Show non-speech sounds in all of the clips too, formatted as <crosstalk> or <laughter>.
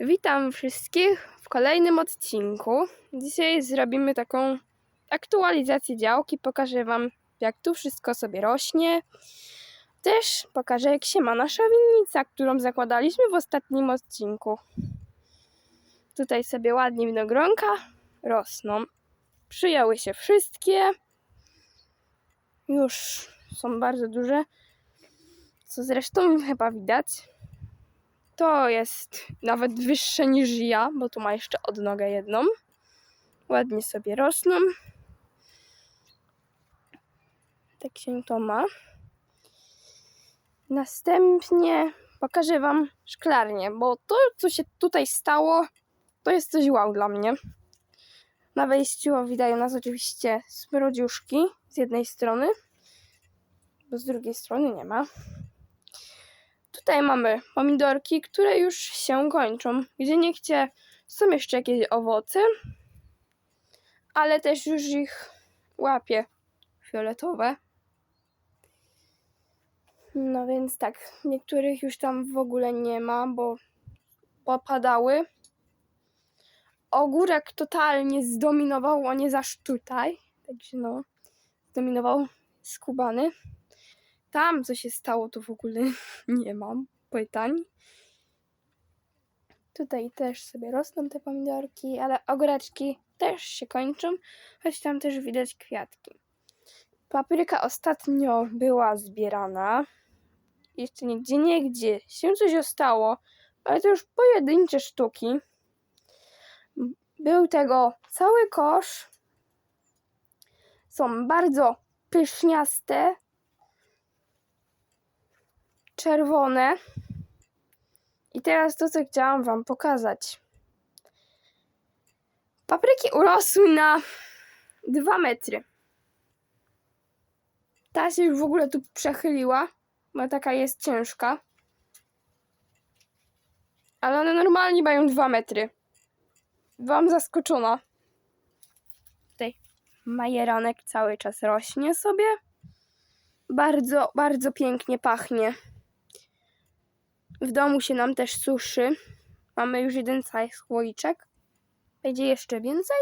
Witam wszystkich w kolejnym odcinku. Dzisiaj zrobimy taką aktualizację działki. Pokażę Wam, jak tu wszystko sobie rośnie. Też pokażę, jak się ma nasza winnica, którą zakładaliśmy w ostatnim odcinku. Tutaj sobie ładnie winogronka rosną. Przyjęły się wszystkie. Już są bardzo duże, co zresztą chyba widać. To jest nawet wyższe niż ja, bo tu ma jeszcze odnogę jedną. Ładnie sobie rosną. Tak się to ma. Następnie pokażę Wam szklarnię, bo to, co się tutaj stało, to jest coś wow dla mnie. Na wejściu witają nas oczywiście smrodziuszki z jednej strony, bo z drugiej strony nie ma. Tutaj mamy pomidorki, które już się kończą. Gdzie nie chcie, są jeszcze jakieś owoce, ale też już ich łapie fioletowe. No więc tak, niektórych już tam w ogóle nie ma, bo popadały. Ogórek totalnie zdominował, on jest aż tutaj. Także no, zdominował skubany. Tam co się stało, to w ogóle <laughs> nie mam pytań. Tutaj też sobie rosną te pomidorki, ale ogóreczki też się kończą, choć tam też widać kwiatki. Papryka ostatnio była zbierana. Jeszcze nigdzie, niegdzie się coś ostało, ale to już pojedyncze sztuki. Był tego cały kosz. Są bardzo pyszniaste, czerwone. I teraz to, co chciałam Wam pokazać. Papryki urosły na 2 metry. Ta się już w ogóle tu przechyliła, bo taka jest ciężka. Ale one normalnie mają 2 metry. Byłam zaskoczona. Tutaj majeranek cały czas rośnie sobie. Bardzo, bardzo pięknie pachnie. W domu się nam też suszy. Mamy już jeden słoiczek. Będzie jeszcze więcej,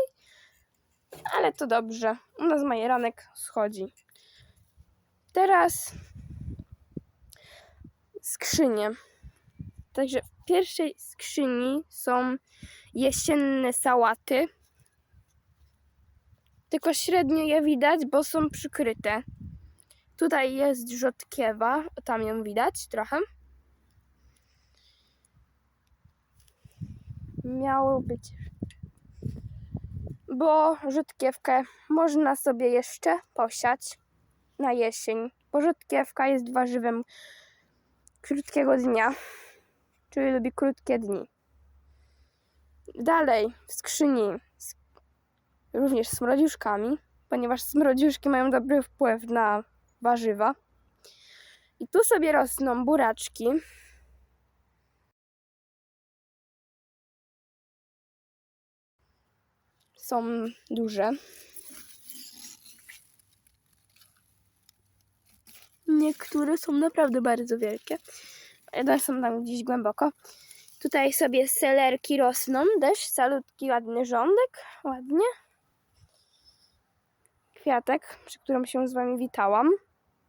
ale to dobrze. U nas majeranek schodzi. Teraz skrzynie. Także w pierwszej skrzyni są jesienne sałaty. Tylko średnio je widać, bo są przykryte. Tutaj jest rzodkiewa, tam ją widać trochę. Miało być. Bo rzutkiewkę można sobie jeszcze posiać na jesień, bo rzutkiewka jest warzywem krótkiego dnia, czyli lubi krótkie dni. Dalej w skrzyni z, również z smrodziuszkami, ponieważ smrodziuszki mają dobry wpływ na warzywa. I tu sobie rosną buraczki, są duże. Niektóre są naprawdę bardzo wielkie. One są tam gdzieś głęboko. Tutaj sobie selerki rosną. Też salutki, ładny rządek. Ładnie. Kwiatek, przy którym się z Wami witałam.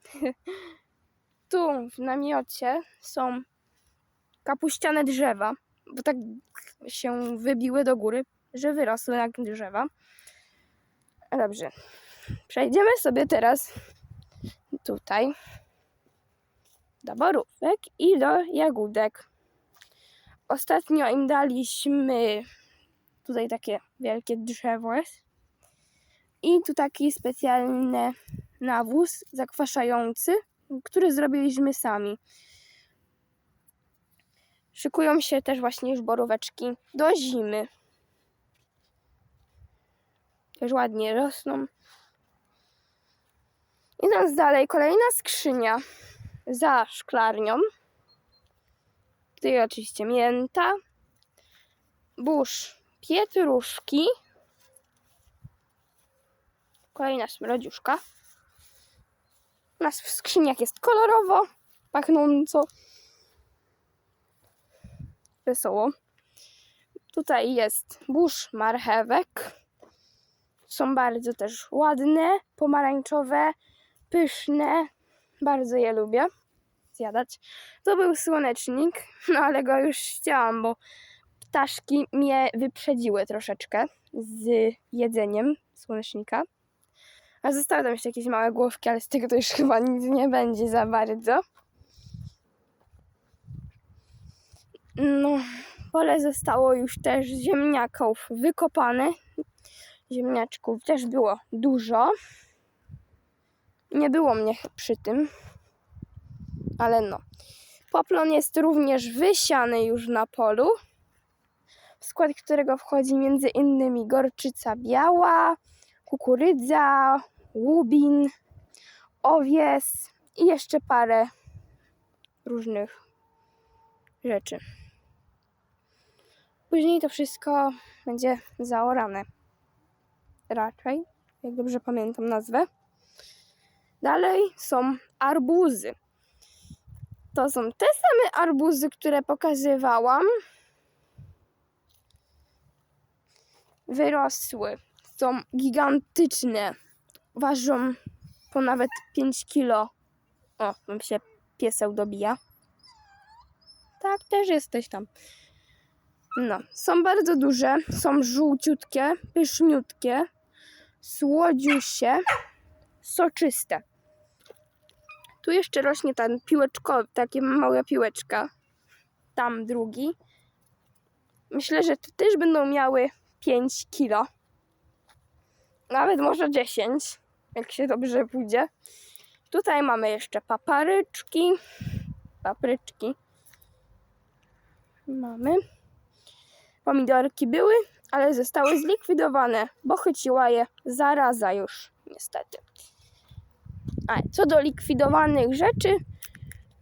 <laughs> tu w namiocie są kapuściane drzewa, bo tak się wybiły do góry że wyrosły jak drzewa. Dobrze. Przejdziemy sobie teraz tutaj do borówek i do jagódek. Ostatnio im daliśmy tutaj takie wielkie drzewo i tu taki specjalny nawóz zakwaszający, który zrobiliśmy sami. Szykują się też właśnie już boróweczki do zimy. Też ładnie rosną. Idąc dalej, kolejna skrzynia za szklarnią. Tutaj oczywiście mięta, burz pietruszki, kolejna smrodziuszka. U nas w skrzyniach jest kolorowo, pachnąco, wesoło. Tutaj jest burz marchewek. Są bardzo też ładne, pomarańczowe, pyszne. Bardzo je lubię zjadać. To był słonecznik, <laughs> no ale go już chciałam, bo ptaszki mnie wyprzedziły troszeczkę z jedzeniem słonecznika. A zostały tam jeszcze jakieś małe główki, ale z tego to już <laughs> chyba nic nie będzie za bardzo. No, pole zostało już też ziemniaków wykopane. Ziemniaczków też było dużo. Nie było mnie przy tym, ale no. Poplon jest również wysiany już na polu, w skład którego wchodzi między innymi gorczyca biała, kukurydza, łubin, owies i jeszcze parę różnych rzeczy. Później to wszystko będzie zaorane. Raczej, jak dobrze pamiętam nazwę. Dalej są arbuzy. To są te same arbuzy, które pokazywałam. Wyrosły. Są gigantyczne. Ważą po nawet 5 kilo. O, tam się pieseł dobija. Tak, też jesteś tam. No, są bardzo duże, są żółciutkie, pyszniutkie, słodziusie, soczyste. Tu jeszcze rośnie ten piłeczkowy, takie mała piłeczka. Tam drugi. Myślę, że tu też będą miały 5 kilo. Nawet może 10, jak się dobrze pójdzie. Tutaj mamy jeszcze paparyczki. Papryczki. Mamy. Pomidorki były, ale zostały zlikwidowane, bo chyciła je zaraza już, niestety. A co do likwidowanych rzeczy,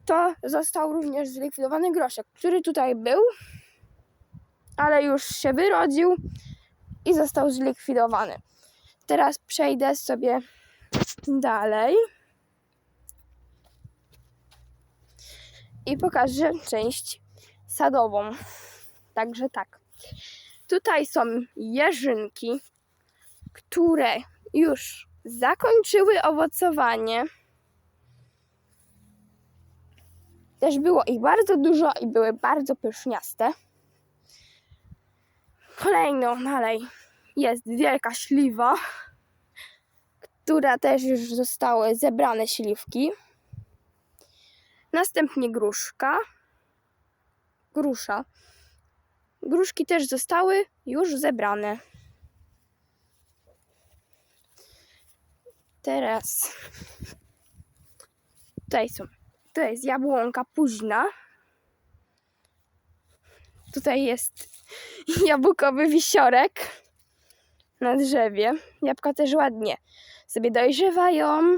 to został również zlikwidowany groszek, który tutaj był, ale już się wyrodził i został zlikwidowany. Teraz przejdę sobie dalej i pokażę część sadową. Także tak. Tutaj są jeżynki, które już zakończyły owocowanie. Też było ich bardzo dużo i były bardzo pyszniaste. Kolejno dalej jest wielka śliwa, która też już zostały zebrane śliwki. Następnie gruszka. Grusza. Gruszki też zostały już zebrane. Teraz tutaj są. To jest jabłonka późna. Tutaj jest <laughs> jabłkowy wisiorek na drzewie. Jabłka też ładnie sobie dojrzewają.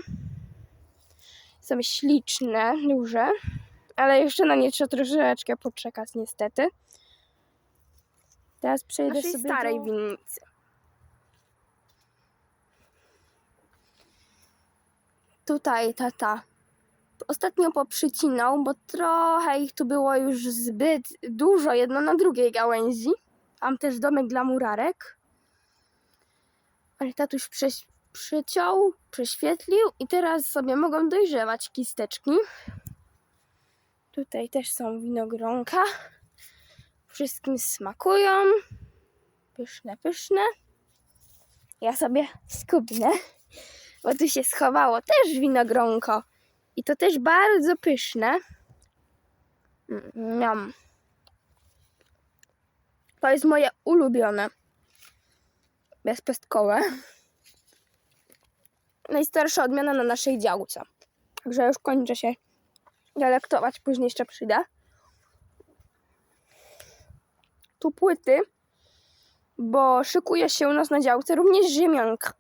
Są śliczne, duże, ale jeszcze na nie trzeba troszeczkę poczekać niestety. Teraz przejdę Naszej sobie starej do winnicy. Tutaj tata ostatnio poprzycinał, bo trochę ich tu było już zbyt dużo, jedno na drugiej gałęzi. Tam też domek dla murarek. Ale tatuś prześ- przyciął, prześwietlił i teraz sobie mogą dojrzewać kisteczki. Tutaj też są winogronka. Wszystkim smakują. Pyszne, pyszne. Ja sobie skubnę, bo tu się schowało też winogronko. I to też bardzo pyszne. Miam. To jest moje ulubione. Bezpestkowe. Najstarsza odmiana na naszej działce. Także już kończę się delektować, później jeszcze przyjdę. Tu płyty, bo szykuje się u nas na działce również ziemionka.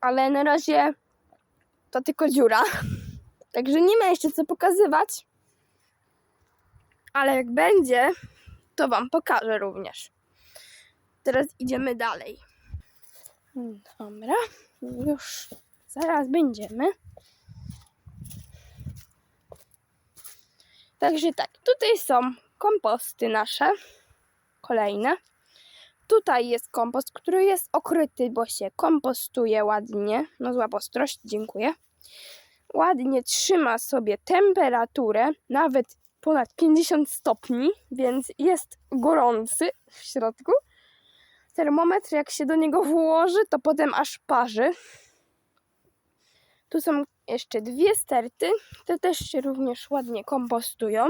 Ale na razie to tylko dziura. <laughs> Także nie ma jeszcze co pokazywać. Ale jak będzie, to Wam pokażę również. Teraz idziemy dalej. Dobra, już zaraz będziemy. Także tak, tutaj są komposty nasze. kolejne. Tutaj jest kompost, który jest okryty, bo się kompostuje ładnie. No zła ostrość, dziękuję. Ładnie trzyma sobie temperaturę, nawet ponad 50 stopni, więc jest gorący w środku. Termometr, jak się do niego włoży, to potem aż parzy. Tu są jeszcze dwie sterty, te też się również ładnie kompostują.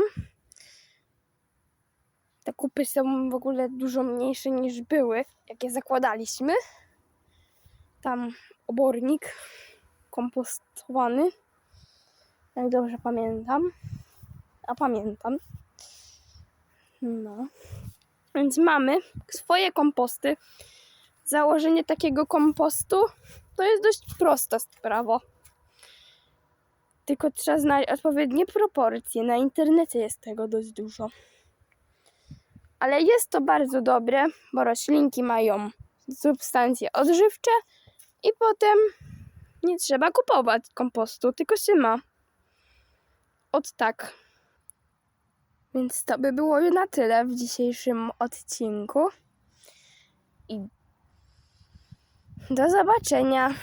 Te kupy są w ogóle dużo mniejsze niż były, jak je zakładaliśmy. Tam obornik kompostowany, jak dobrze pamiętam. A pamiętam. No. Więc mamy swoje komposty. Założenie takiego kompostu to jest dość prosta sprawa. Tylko trzeba znaleźć odpowiednie proporcje. Na internecie jest tego dość dużo. Ale jest to bardzo dobre, bo roślinki mają substancje odżywcze i potem nie trzeba kupować kompostu, tylko się ma. Od tak. Więc to by było na tyle w dzisiejszym odcinku. I do zobaczenia.